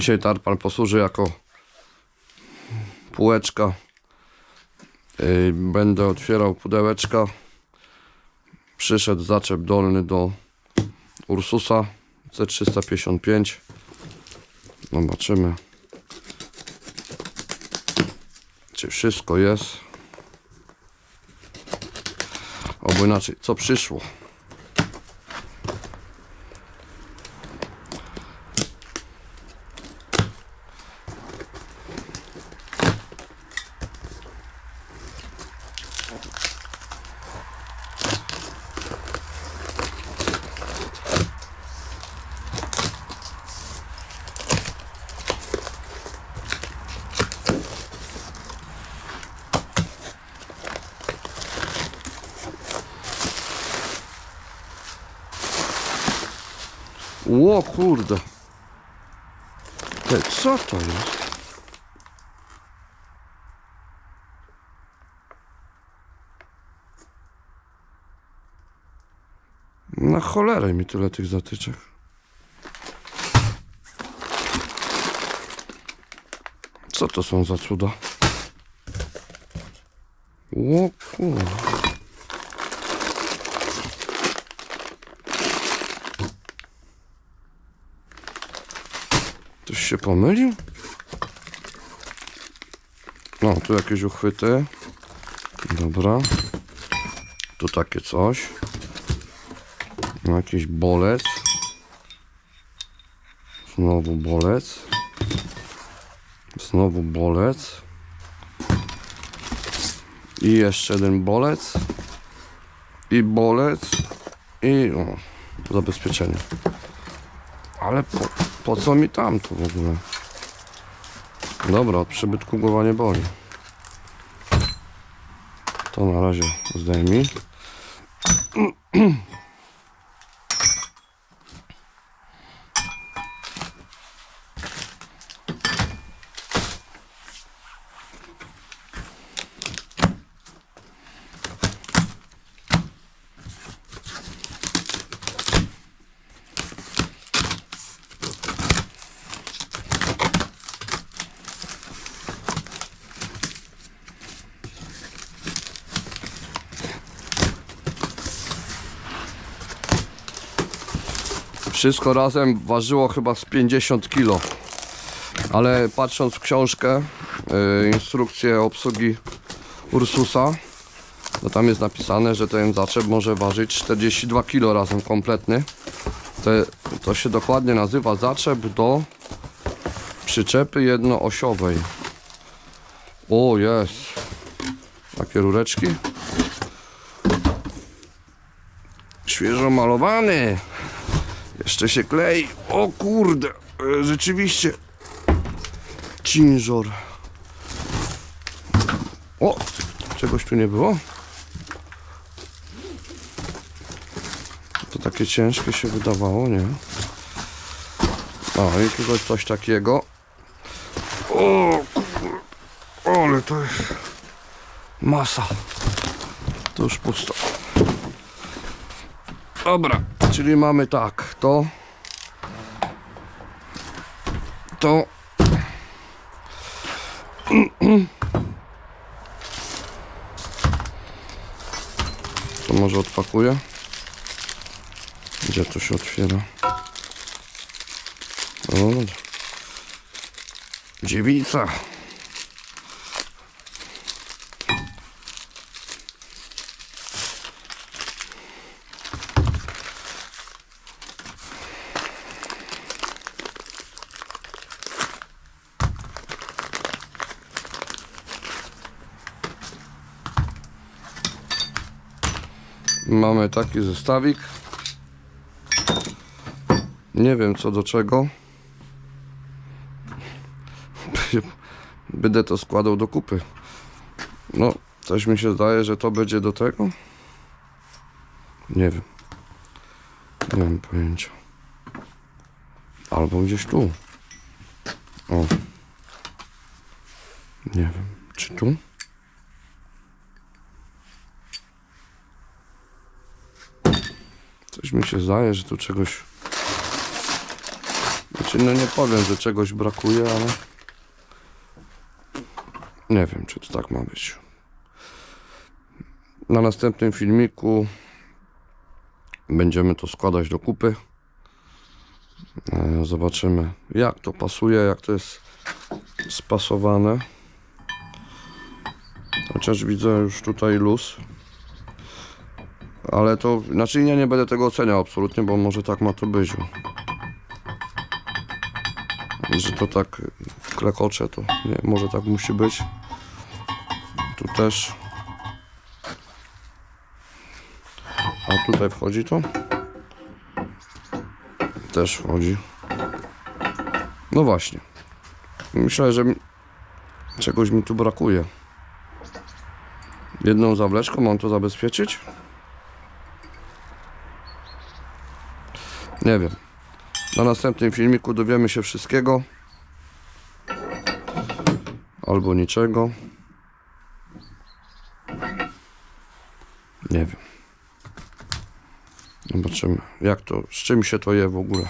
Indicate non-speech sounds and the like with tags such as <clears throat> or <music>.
Dzisiaj tarpan posłuży jako półeczka. Będę otwierał pudełeczka. Przyszedł zaczep dolny do Ursusa C355. Zobaczymy, czy wszystko jest. Albo inaczej, co przyszło. Ło kurde. Ty, co to jest? Na cholerę mi tyle tych zatyczek. Co to są za cuda? Ło kurde. Ktoś się pomylił? No, tu jakieś uchwyty. Dobra. Tu takie coś. No, jakiś bolec. Znowu bolec. Znowu bolec. I jeszcze jeden bolec. I bolec. I o, zabezpieczenie. Ale po, po co mi tam to w ogóle? Dobra, od przybytku głowa nie boli. To na razie zdejmij. <clears throat> Wszystko razem ważyło chyba z 50 kg. Ale patrząc w książkę, y, instrukcję obsługi Ursusa, to tam jest napisane, że ten zaczep może ważyć 42 kg razem kompletny. To, to się dokładnie nazywa zaczep do przyczepy jednoosiowej. O, jest. Takie rureczki. Świeżo malowany. Jeszcze się klei. O kurde, e, rzeczywiście. Cinżor. O, czegoś tu nie było? To takie ciężkie się wydawało, nie? A, i tutaj coś takiego. O, kurde, ale to jest masa. To już pusto. Dobra, czyli mamy tak, to to to może odpakuję. Gdzie to się otwiera? O, dziewica Mamy taki zestawik. Nie wiem co do czego. <laughs> Będę to składał do kupy. No, coś mi się zdaje, że to będzie do tego. Nie wiem. Nie mam pojęcia. Albo gdzieś tu. O. Nie wiem. Czy tu? Coś mi się zdaje, że tu czegoś Znaczy, no nie powiem, że czegoś brakuje, ale nie wiem, czy to tak ma być. Na następnym filmiku będziemy to składać do kupy. E, Zobaczymy, jak to pasuje, jak to jest spasowane. Chociaż widzę już tutaj luz. Ale to, znaczy ja nie będę tego oceniał absolutnie, bo może tak ma to być. Że to tak klekocze, to nie, może tak musi być. Tu też. A tutaj wchodzi to? Też wchodzi. No właśnie. Myślę, że czegoś mi tu brakuje. Jedną zawleczką mam to zabezpieczyć? Nie wiem. Na następnym filmiku dowiemy się wszystkiego. Albo niczego. Nie wiem. Zobaczymy, jak to, z czym się to je w ogóle.